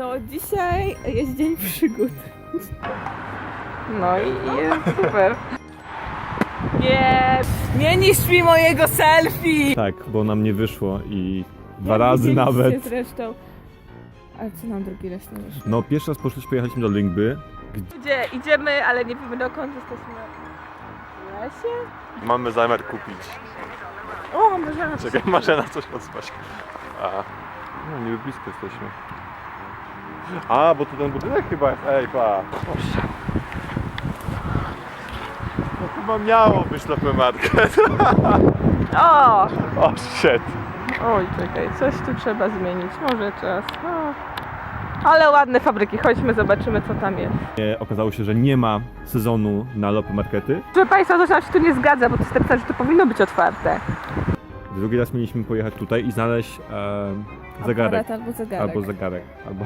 to dzisiaj jest dzień przygód. No i jest super. Nie, nie niszcz mi mojego selfie! Tak, bo nam nie wyszło i dwa razy widzieliście nawet. zresztą. Ale co nam drugi raz nie wyszło? No pierwszy raz poszliśmy, pojechaliśmy do Lingby. Gdzie idziemy, ale nie wiemy dokąd jesteśmy. W lesie? Mamy zamiar kupić. O, może Czekaj, Marzena coś odzwać. A, no niby blisko jesteśmy. A, bo tu ten budynek chyba jest. Ej, pa. No chyba miało być na market. O! O, shit. Oj, czekaj, coś tu trzeba zmienić. Może czas. No. Ale ładne fabryki, chodźmy, zobaczymy co tam jest. E, Okazało się, że nie ma sezonu na lopy markety. Proszę Państwa, coś nam się tu nie zgadza, bo to jest napisane, że to powinno być otwarte. Drugi raz mieliśmy pojechać tutaj i znaleźć e, zegarek. Aparat albo zegarek. Albo zegarek. Albo...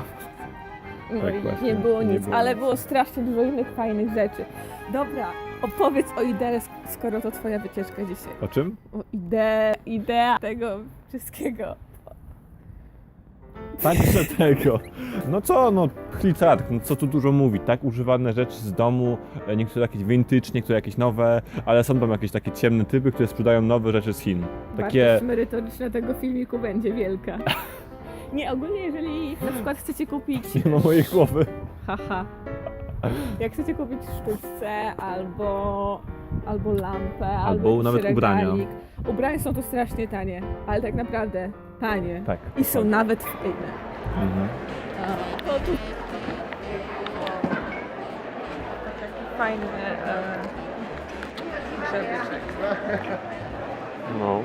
No tak właśnie, nie było nie nic, było ale nic. było strasznie dużo innych fajnych rzeczy. Dobra, opowiedz o idee, skoro to twoja wycieczka dzisiaj. O czym? O idee, idea tego wszystkiego. Także tego. No co, no chlicark, no co tu dużo mówić, tak? Używane rzeczy z domu, e, niektóre jakieś vintage, niektóre jakieś nowe, ale są tam jakieś takie ciemne typy, które sprzedają nowe rzeczy z Chin. Takie, Wartość merytoryczna tego filmiku będzie wielka. Nie, ogólnie jeżeli na przykład chcecie kupić nie ma mojej głowy. Haha. Jak chcecie kupić sztuczce albo, albo lampę, albo, Albo nawet ubrania. Ubrania są tu strasznie tanie, ale tak naprawdę tanie. Tak. I są tak. nawet fajne. Mhm. To tu... Taki fajny e. No.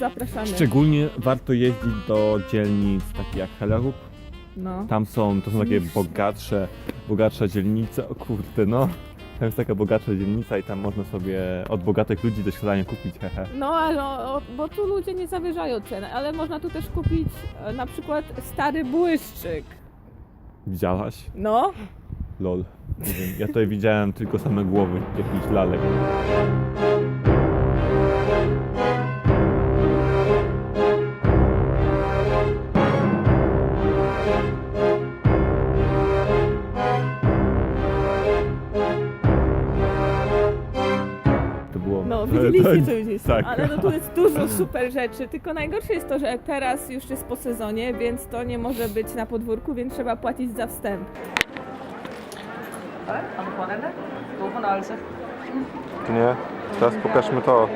Zapraszamy. Szczególnie warto jeździć do dzielnic takich jak Hellerup. No. Tam są, to są takie bogatsze, bogatsze dzielnice. O kurde, no. Tam jest taka bogatsza dzielnica i tam można sobie od bogatych ludzi dość tanie kupić, hehe. No, ale o, bo tu ludzie nie zawyżają ceny, ale można tu też kupić e, na przykład stary błyszczyk. Widziałaś? No, Lol. Nie wiem, ja tutaj widziałem tylko same głowy jakichś lalek. Było. widzieliście co jest. tak. Ale no tu jest dużo super rzeczy, tylko najgorsze jest to, że teraz już jest po sezonie, więc to nie może być na podwórku, więc trzeba płacić za wstęp. Fornøjelse. Nie, teraz pokażmy to.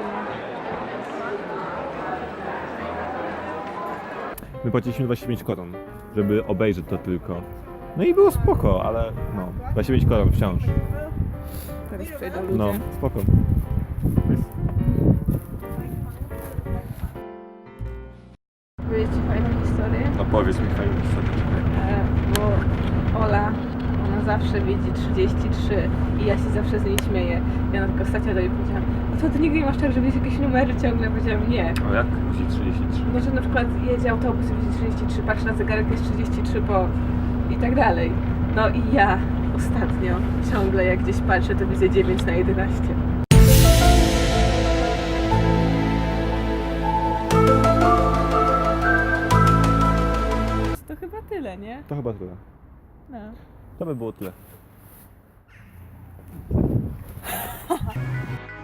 My płaciliśmy 25 koron, żeby obejrzeć to tylko. No i było spoko, ale no, 25 koron wciąż. Teraz przejdą ludzie. No, spoko. Historię? Opowiedz mi historię. E, bo Ola, ona zawsze widzi 33 i ja się zawsze z niej śmieję. Ja na tylko ostatnio do niej powiedziałam, no to ty nigdy nie masz tak, że widzisz jakieś numery ciągle? Powiedziałam, nie. A jak musi 33? No, że na przykład jedzie autobus i widzi 33, patrzy na zegarek, jest 33 po i tak dalej. No i ja ostatnio ciągle jak gdzieś patrzę, to widzę 9 na 11. chyba tyle, nie? To chyba tyle. No. To by było tyle.